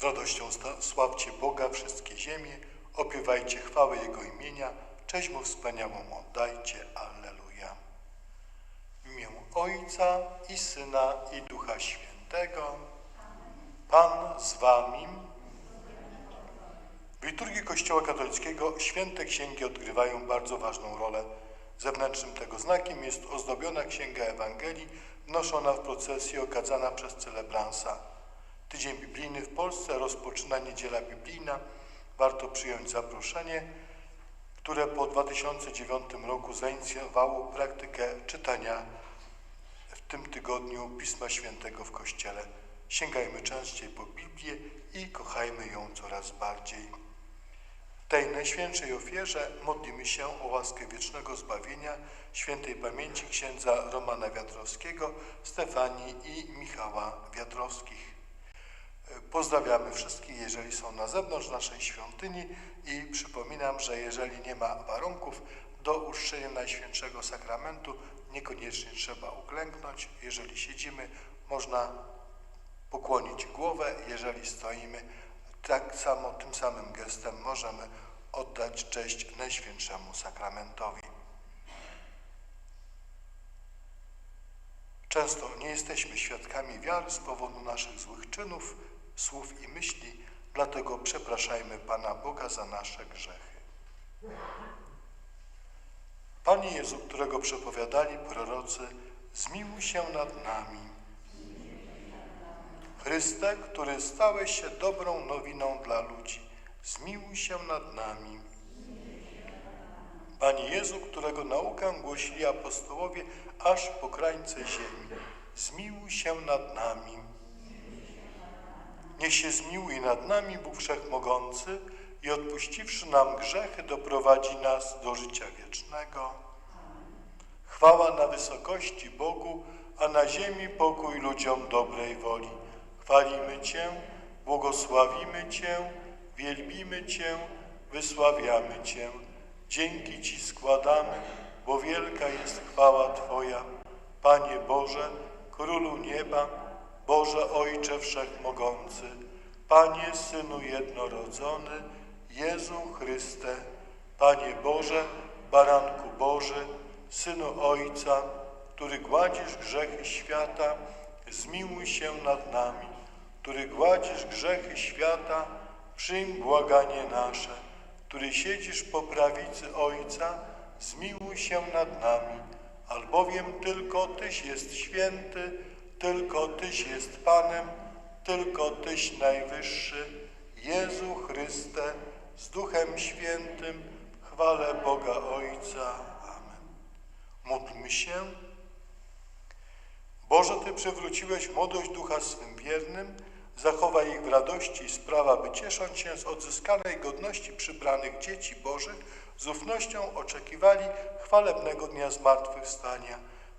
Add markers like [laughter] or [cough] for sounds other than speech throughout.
Z radością sławcie Boga wszystkie ziemie, opiewajcie chwałę Jego imienia, cześć Mu wspaniałą oddajcie. Alleluja. W imię Ojca i Syna i Ducha Świętego. Pan z Wami. W liturgii Kościoła katolickiego święte księgi odgrywają bardzo ważną rolę. Zewnętrznym tego znakiem jest ozdobiona księga Ewangelii, wnoszona w procesji okadzana przez celebransa. Tydzień biblijny w Polsce rozpoczyna niedziela biblijna. Warto przyjąć zaproszenie, które po 2009 roku zainicjowało praktykę czytania w tym tygodniu Pisma Świętego w Kościele. Sięgajmy częściej po Biblię i kochajmy ją coraz bardziej. W tej najświętszej ofierze modlimy się o łaskę wiecznego zbawienia świętej pamięci księdza Romana Wiatrowskiego, Stefanii i Michała Wiatrowskich. Pozdrawiamy wszystkich, jeżeli są na zewnątrz naszej świątyni i przypominam, że jeżeli nie ma warunków do uczczenia Najświętszego Sakramentu, niekoniecznie trzeba uklęknąć. Jeżeli siedzimy, można pokłonić głowę, jeżeli stoimy, tak samo tym samym gestem możemy oddać cześć Najświętszemu Sakramentowi. Często nie jesteśmy świadkami wiary z powodu naszych złych czynów, słów i myśli, dlatego przepraszajmy Pana Boga za nasze grzechy. Panie Jezu, którego przepowiadali prorocy, zmiłuj się nad nami. Chryste, który stałeś się dobrą nowiną dla ludzi, zmiłuj się nad nami. Panie Jezu, którego naukę głosili apostołowie aż po krańce ziemi, zmiłuj się nad nami. Niech się zmiłuje nad nami Bóg Wszechmogący i odpuściwszy nam grzechy, doprowadzi nas do życia wiecznego. Chwała na wysokości Bogu, a na ziemi pokój ludziom dobrej woli. Chwalimy Cię, błogosławimy Cię, wielbimy Cię, wysławiamy Cię. Dzięki Ci składamy, bo wielka jest chwała Twoja. Panie Boże, Królu Nieba, Boże Ojcze Wszechmogący, Panie Synu Jednorodzony, Jezu Chryste, Panie Boże, Baranku Boży, Synu Ojca, który gładzisz grzechy świata, zmiłuj się nad nami, który gładzisz grzechy świata, przyjm błaganie nasze, który siedzisz po prawicy Ojca, zmiłuj się nad nami, albowiem tylko Tyś jest święty, tylko Tyś jest Panem, tylko Tyś najwyższy, Jezu Chryste, z Duchem Świętym, chwale Boga Ojca. Amen. Módlmy się. Boże, Ty przywróciłeś młodość ducha swym wiernym, zachowaj ich w radości i sprawa, by ciesząc się z odzyskanej godności przybranych dzieci Bożych, z ufnością oczekiwali chwalebnego dnia zmartwychwstania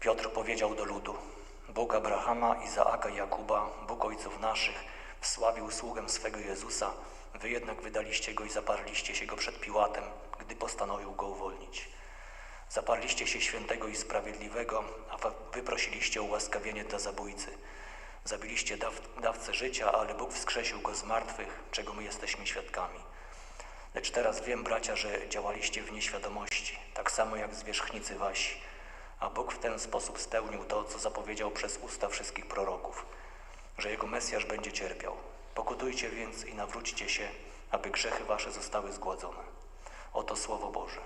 Piotr powiedział do ludu: Bóg Abrahama, Izaaka Jakuba, Bóg ojców naszych, wsławił sługę swego Jezusa, wy jednak wydaliście go i zaparliście się go przed Piłatem, gdy postanowił go uwolnić. Zaparliście się świętego i sprawiedliwego, a wyprosiliście ułaskawienie dla zabójcy. Zabiliście daw, dawcę życia, ale Bóg wskrzesił go z martwych, czego my jesteśmy świadkami. Lecz teraz wiem, bracia, że działaliście w nieświadomości, tak samo jak zwierzchnicy wasi. A Bóg w ten sposób spełnił to, co zapowiedział przez usta wszystkich proroków, że Jego Mesjasz będzie cierpiał. Pokutujcie więc i nawróćcie się, aby grzechy wasze zostały zgładzone. Oto Słowo Boże.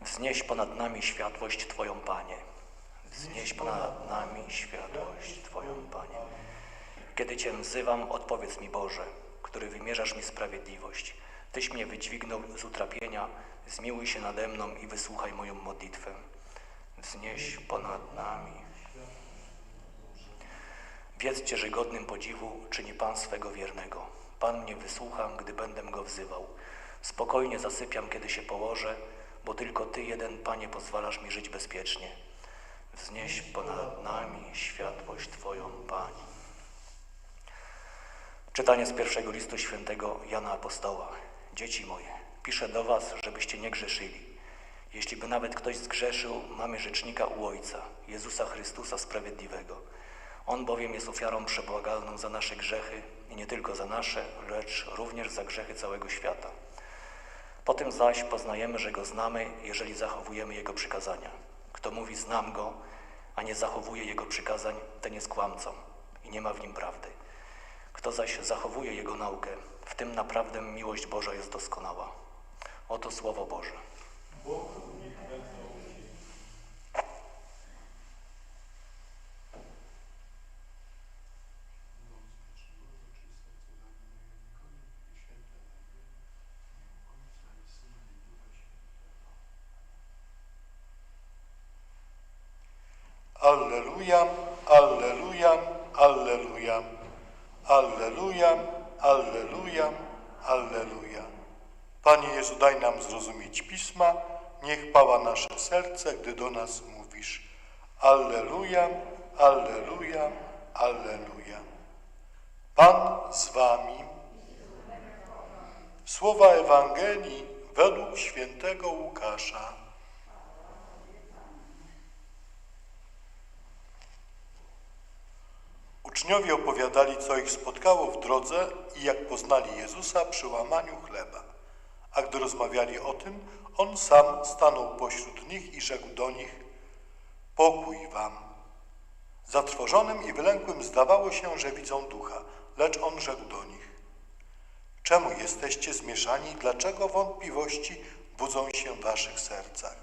Wznieś ponad nami światłość Twoją, Panie. Wznieś ponad nami światłość Twoją, Panie. Kiedy Cię wzywam, odpowiedz mi, Boże, który wymierzasz mi sprawiedliwość. Tyś mnie wydźwignął z utrapienia, zmiłuj się nade mną i wysłuchaj moją modlitwę. Wznieś ponad nami. Wiedzcie, że godnym podziwu czyni Pan swego wiernego. Pan mnie wysłucha, gdy będę go wzywał. Spokojnie zasypiam, kiedy się położę, bo tylko Ty jeden, Panie, pozwalasz mi żyć bezpiecznie. Wznieś ponad nami światłość Twoją, Pani. Czytanie z pierwszego listu świętego Jana Apostoła. Dzieci moje, piszę do was, żebyście nie grzeszyli. Jeśli by nawet ktoś zgrzeszył, mamy rzecznika u Ojca, Jezusa Chrystusa Sprawiedliwego. On bowiem jest ofiarą przebłagalną za nasze grzechy i nie tylko za nasze, lecz również za grzechy całego świata. Po tym zaś poznajemy, że Go znamy, jeżeli zachowujemy Jego przykazania. Kto mówi znam Go, a nie zachowuje Jego przykazań, ten jest kłamcą i nie ma w nim prawdy. Kto zaś zachowuje Jego naukę, w tym naprawdę miłość Boża jest doskonała. Oto Słowo Boże. Alleluja, Alleluja, Alleluja, Alleluja, Alleluja. Panie Jezu, daj nam zrozumieć Pisma, niech pała nasze serce, gdy do nas mówisz. Alleluja, Alleluja, Alleluja. Pan z wami. Słowa Ewangelii według świętego Łukasza. Uczniowie opowiadali, co ich spotkało w drodze i jak poznali Jezusa przy łamaniu chleba. A gdy rozmawiali o tym, on sam stanął pośród nich i rzekł do nich: Pokój wam. Zatrwożonym i wylękłym zdawało się, że widzą ducha, lecz on rzekł do nich: Czemu jesteście zmieszani? Dlaczego wątpliwości budzą się w waszych sercach?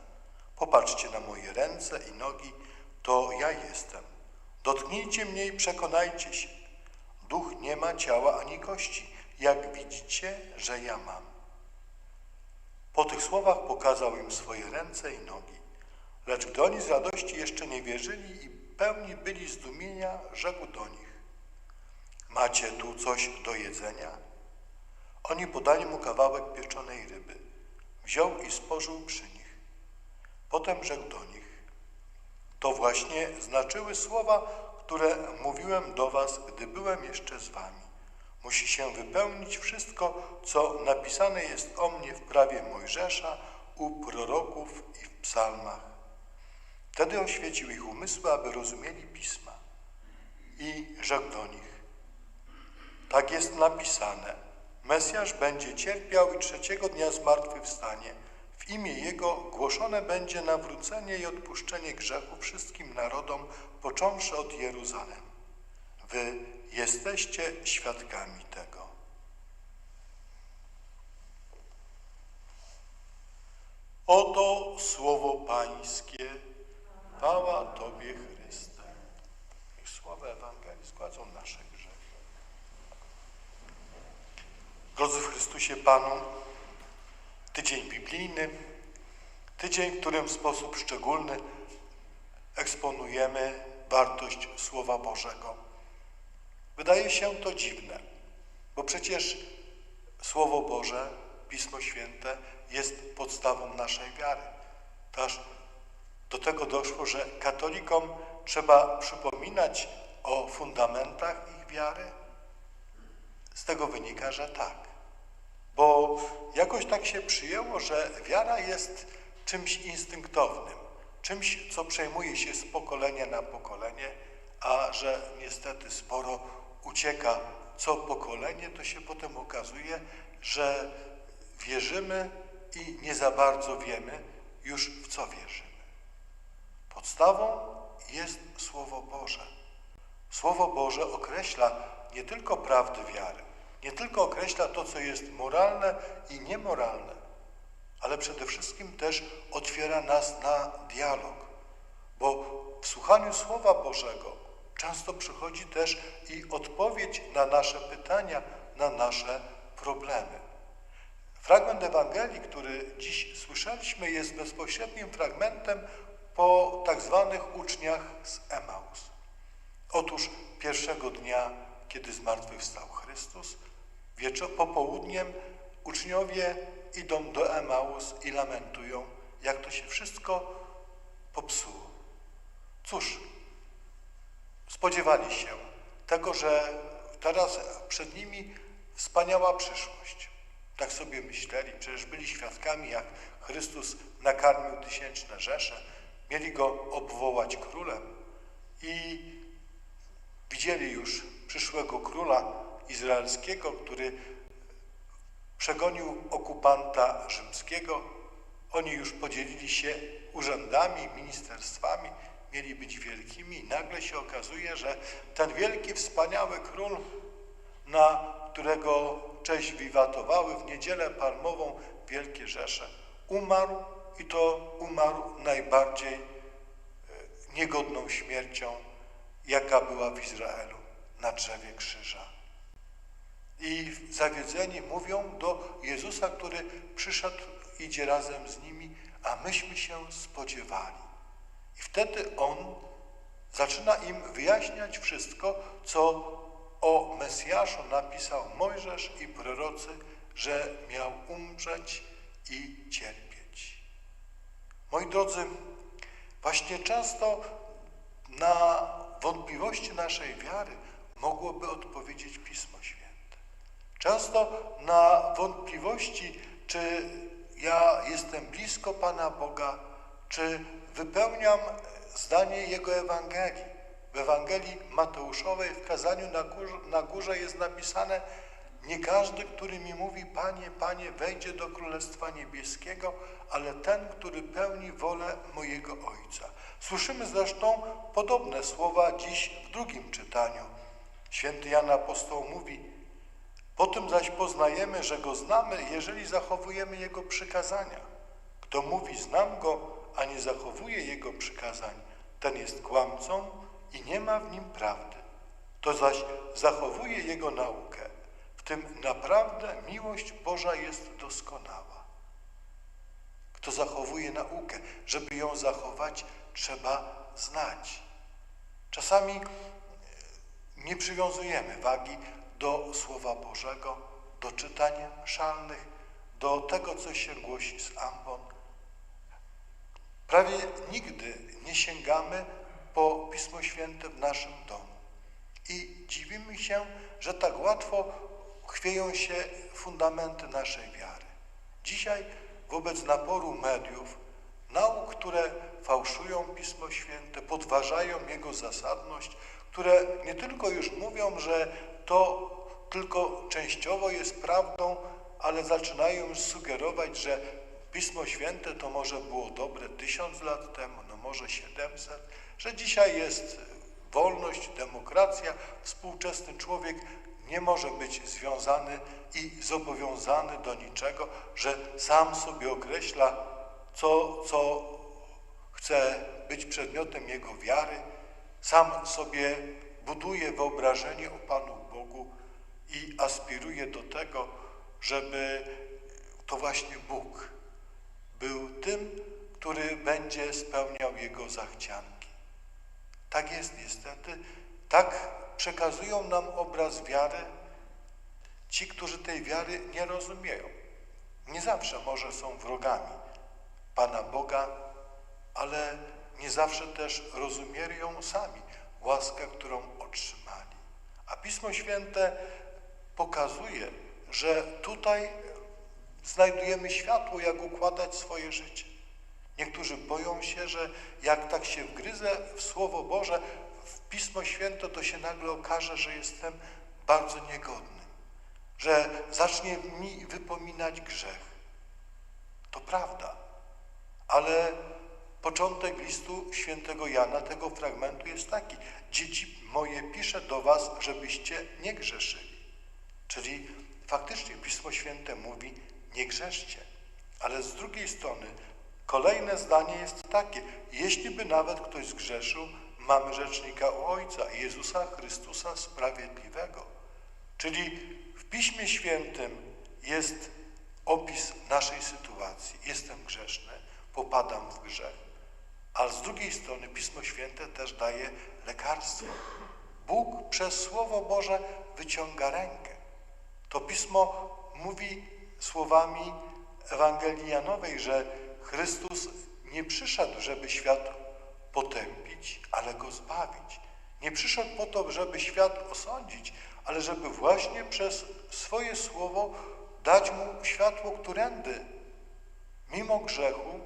Popatrzcie na moje ręce i nogi, to ja jestem. Dotknijcie mnie i przekonajcie się. Duch nie ma ciała ani kości, jak widzicie, że ja mam. Po tych słowach pokazał im swoje ręce i nogi. Lecz gdy oni z radości jeszcze nie wierzyli i pełni byli zdumienia, rzekł do nich: Macie tu coś do jedzenia? Oni podali mu kawałek pieczonej ryby. Wziął i spożył przy nich. Potem rzekł do nich: To właśnie znaczyły słowa, które mówiłem do was, gdy byłem jeszcze z wami. Musi się wypełnić wszystko, co napisane jest o mnie w prawie Mojżesza, u proroków i w psalmach. Wtedy oświecił ich umysły, aby rozumieli pisma. I rzekł do nich: Tak jest napisane. Mesjasz będzie cierpiał i trzeciego dnia zmartwychwstanie. W imię Jego głoszone będzie nawrócenie i odpuszczenie grzechu wszystkim narodom, począwszy od Jeruzalem. Wy jesteście świadkami tego. Oto słowo Pańskie. Chwała Tobie, Chryste. Niech słowa Ewangelii zgładzą nasze grzechy. Drodzy w Chrystusie Panu, tydzień biblijny, tydzień, w którym w sposób szczególny eksponujemy wartość Słowa Bożego. Wydaje się to dziwne, bo przecież Słowo Boże, Pismo Święte jest podstawą naszej wiary. Aż do tego doszło, że katolikom trzeba przypominać o fundamentach ich wiary. Z tego wynika, że tak. Bo jakoś tak się przyjęło, że wiara jest czymś instynktownym, czymś, co przejmuje się z pokolenia na pokolenie, a że niestety sporo ucieka co pokolenie, to się potem okazuje, że wierzymy i nie za bardzo wiemy już w co wierzymy. Podstawą jest Słowo Boże. Słowo Boże określa nie tylko prawdy wiary, nie tylko określa to, co jest moralne i niemoralne, ale przede wszystkim też otwiera nas na dialog, bo w słuchaniu Słowa Bożego często przychodzi też i odpowiedź na nasze pytania, na nasze problemy. Fragment Ewangelii, który dziś słyszeliśmy, jest bezpośrednim fragmentem po tak zwanych uczniach z Emaus. Otóż pierwszego dnia, kiedy zmartwychwstał Chrystus, wieczor popołudniem uczniowie idą do Emaus i lamentują, jak to się wszystko popsuło. Cóż, spodziewali się tego, że teraz przed nimi wspaniała przyszłość. Tak sobie myśleli, przecież byli świadkami, jak Chrystus nakarmił tysięczne rzesze, mieli go obwołać królem i widzieli już przyszłego króla izraelskiego, który przegonił okupanta rzymskiego. Oni już podzielili się urzędami, ministerstwami, mieli być wielkimi nagle się okazuje, że ten wielki, wspaniały król, na którego cześć wiwatowały w niedzielę palmową wielkie rzesze, umarł i to umarł najbardziej e, niegodną śmiercią, jaka była w Izraelu na drzewie krzyża. I zawiedzeni mówią do Jezusa, który przyszedł, idzie razem z nimi, a myśmy się spodziewali. I wtedy On zaczyna im wyjaśniać wszystko, co o Mesjaszu napisał Mojżesz i prorocy, że miał umrzeć i cierpieć. Moi drodzy, właśnie często na wątpliwości naszej wiary mogłoby odpowiedzieć Pismo Święte. Często na wątpliwości, czy ja jestem blisko Pana Boga, czy wypełniam zdanie Jego Ewangelii. W Ewangelii Mateuszowej w kazaniu na górze, na górze jest napisane nie każdy, który mi mówi Panie, Panie, wejdzie do Królestwa Niebieskiego, ale ten, który pełni wolę mojego Ojca. Słyszymy zresztą podobne słowa dziś w drugim czytaniu. Święty Jan Apostoł mówi, po tym zaś poznajemy, że Go znamy, jeżeli zachowujemy Jego przykazania. Kto mówi, znam Go, a nie zachowuje Jego przykazań, ten jest kłamcą i nie ma w nim prawdy. To zaś zachowuje Jego naukę. W tym naprawdę miłość Boża jest doskonała. Kto zachowuje naukę, żeby ją zachować, trzeba znać. Czasami nie przywiązujemy wagi do Słowa Bożego, do czytań szalnych, do tego, co się głosi z ambon. Prawie nigdy nie sięgamy po Pismo Święte w naszym domu. I dziwimy się, że tak łatwo chwieją się fundamenty naszej wiary. Dzisiaj wobec naporu mediów, nauk, które fałszują Pismo Święte, podważają jego zasadność, które nie tylko już mówią, że to tylko częściowo jest prawdą, ale zaczynają już sugerować, że Pismo Święte to może było dobre tysiąc lat temu, no może siedemset, że dzisiaj jest wolność, demokracja, współczesny człowiek nie może być związany i zobowiązany do niczego, że sam sobie określa, co, co chce być przedmiotem jego wiary, sam sobie buduje wyobrażenie o Panu Bogu i aspiruje do tego, żeby to właśnie Bóg był tym, który będzie spełniał jego zachcianki. Tak jest niestety. Tak przekazują nam obraz wiary ci, którzy tej wiary nie rozumieją. Nie zawsze może są wrogami Pana Boga, ale nie zawsze też rozumieją sami łaskę, którą otrzymali. A Pismo Święte pokazuje, że tutaj znajdujemy światło, jak układać swoje życie. Niektórzy boją się, że jak tak się wgryzę w Słowo Boże, w Pismo Święte, to się nagle okaże, że jestem bardzo niegodny, że zacznie mi wypominać grzech. To prawda, ale początek listu świętego Jana, tego fragmentu jest taki. Dzieci moje, piszę do was, żebyście nie grzeszyli. Czyli faktycznie Pismo Święte mówi, nie grzeszcie. Ale z drugiej strony kolejne zdanie jest takie, jeśli by nawet ktoś zgrzeszył, mamy rzecznika u Ojca, Jezusa Chrystusa Sprawiedliwego. Czyli w Piśmie Świętym jest opis naszej sytuacji. Jestem grzeszny, popadam w grzech. Ale z drugiej strony Pismo Święte też daje lekarstwo. Bóg przez Słowo Boże wyciąga rękę. To pismo mówi słowami Ewangelii Janowej, że Chrystus nie przyszedł, żeby świat potępić, ale go zbawić. Nie przyszedł po to, żeby świat osądzić, ale żeby właśnie przez swoje słowo dać mu światło, którędy mimo grzechu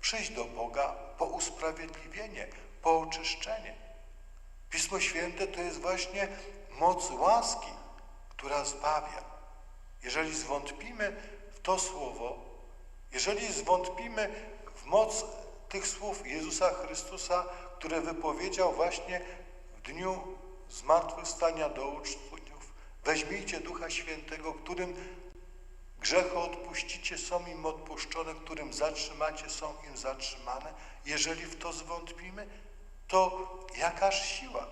przyjść do Boga po usprawiedliwienie, po oczyszczenie. Pismo Święte to jest właśnie moc łaski, która zbawia. Jeżeli zwątpimy w to słowo, jeżeli zwątpimy w moc tych słów Jezusa Chrystusa, które wypowiedział właśnie w dniu zmartwychwstania do uczniów, weźmijcie Ducha Świętego, którym grzechy odpuścicie, są im odpuszczone, którym zatrzymacie, są im zatrzymane. Jeżeli w to zwątpimy, to jakaż siła,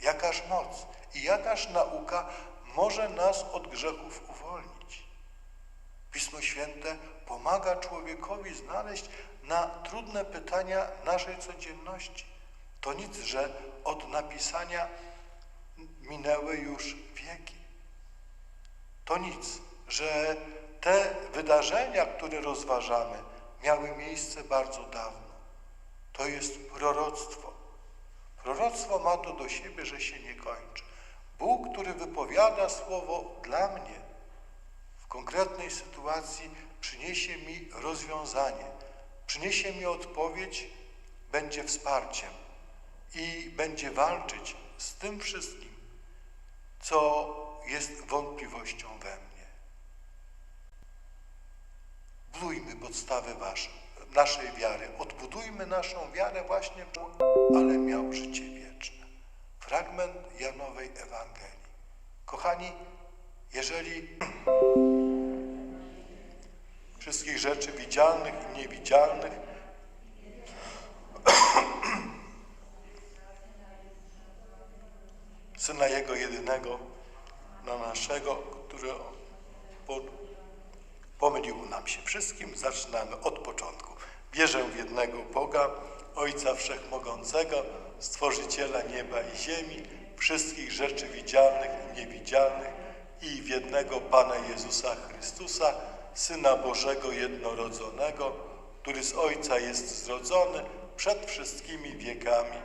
jakaż moc i jakaż nauka może nas od grzechów uwolnić. Pismo Święte pomaga człowiekowi znaleźć na trudne pytania naszej codzienności. To nic, że od napisania minęły już wieki. To nic, że te wydarzenia, które rozważamy, miały miejsce bardzo dawno. To jest proroctwo. Proroctwo ma to do siebie, że się nie kończy. Bóg, który wypowiada słowo dla mnie, w konkretnej sytuacji przyniesie mi rozwiązanie, przyniesie mi odpowiedź, będzie wsparciem i będzie walczyć z tym wszystkim, co jest wątpliwością we mnie. Budujmy podstawy wasze, naszej wiary, odbudujmy naszą wiarę właśnie, ale miał życie wieczne. Fragment Janowej Ewangelii. Kochani, jeżeli wszystkich rzeczy widzialnych i niewidzialnych [clears throat] Syna Jego jedynego, na naszego, który po, pomylił nam się wszystkim. Zaczynamy od początku. Wierzę w jednego Boga, Ojca Wszechmogącego, Stworzyciela nieba i ziemi, wszystkich rzeczy widzialnych i niewidzialnych i w jednego Pana Jezusa Chrystusa, Syna Bożego jednorodzonego, który z Ojca jest zrodzony przed wszystkimi wiekami.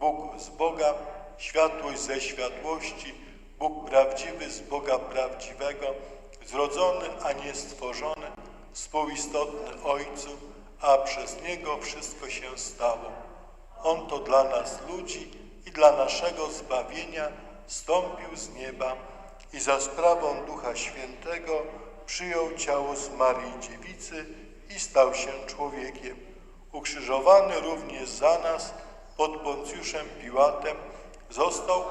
Bóg z Boga, światłość ze światłości, Bóg prawdziwy z Boga prawdziwego, zrodzony, a nie stworzony, współistotny Ojcu, a przez Niego wszystko się stało. On to dla nas ludzi i dla naszego zbawienia stąpił z nieba i za sprawą Ducha Świętego przyjął ciało z Maryi Dziewicy i stał się człowiekiem. Ukrzyżowany również za nas pod Poncjuszem Piłatem, został